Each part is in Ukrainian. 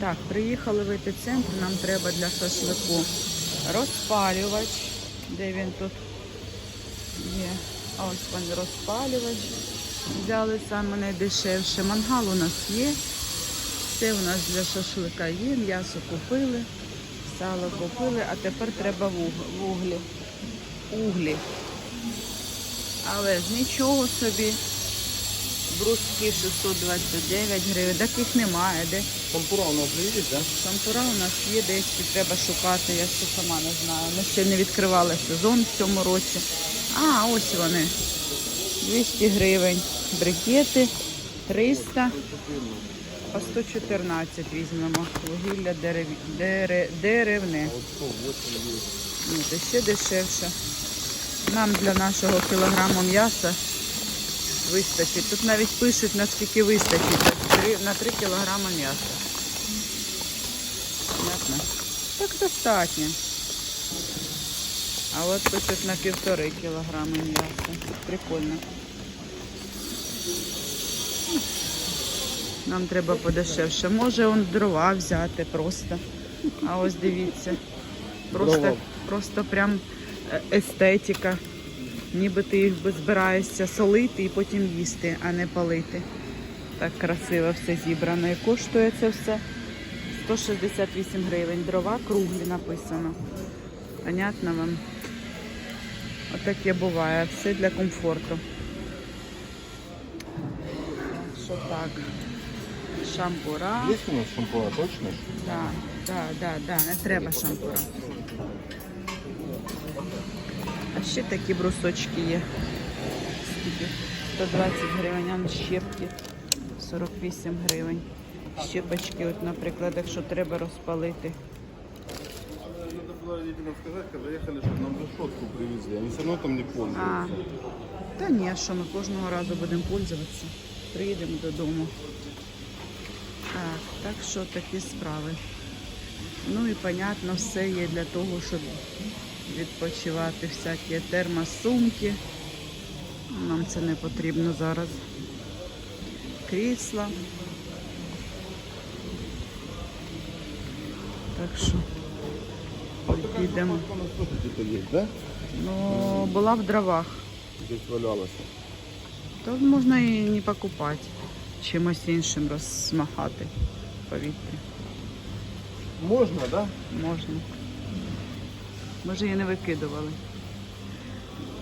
Так, приїхали в епіцентр, нам треба для шашлику розпалювач. Де він тут є? Ось він розпалювач. Взяли саме найдешевше. Мангал у нас є. Все у нас для шашлика є. М'ясо купили, сало купили, а тепер треба вуг- вуглі. Углі. Але ж нічого собі. Бруски 629 гривень. Таких немає. Де? Шампура у нас есть, да? Шампура у нас є десь, і треба шукати, я ще сама не знаю. Ми ще не відкривали сезон в цьому році. А, ось вони. 200 гривень. Брикети 300. По 114 візьмемо. Вугілля дерев... дере... деревне. Вот 108 есть. Ні, це ще дешевше. Нам для нашого кілограму м'яса вистачить. Тут навіть пишуть, наскільки вистачить. На 3 кілограми м'яса. Понятно? Так достатньо. А от пишуть на півтори кілограми м'яса. Прикольно. Нам треба подешевше. Може он дрова взяти просто. А ось дивіться. Просто, просто прям е, естетика. Ніби ти їх збираєшся солити і потім їсти, а не палити. Так красиво все зібрано. І коштує це все 168 гривень. Дрова круглі написано. Понятно вам? Отаке буває. Все для комфорту. Що так? Шампура. Есть у нас шампура, точно? Так, так, так, так, не треба шампура. А ще такі брусочки є. Скільки? 120 гривень, щепки 48 гривень. Щепочки, от, наприклад, якщо треба розпалити. Надо чтобы нам решетку привезли. А, та ні, що ми кожного разу будемо пользуватися. Приїдемо додому. Так, так що такі справи. Ну і понятно, все є для того, щоб відпочивати всякі термосумки. Нам це не потрібно зараз. Крісла. Так що підемо. Ну, була в дровах. Здесь валялась. То можна і не покупати, чимось іншим розмахати в повітрі. Можно, да? Можна. Може, її не викидували.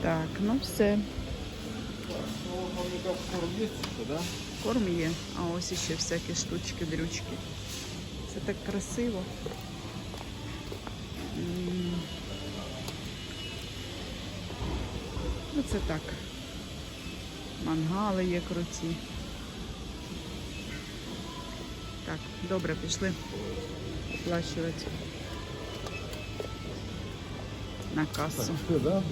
Так, ну все. Корм є, а ось іще всякі штучки, дрючки. Це так красиво. М. Ну так. Мангали є круті. Так, добре, пішли оплачувати на касу. Все, да?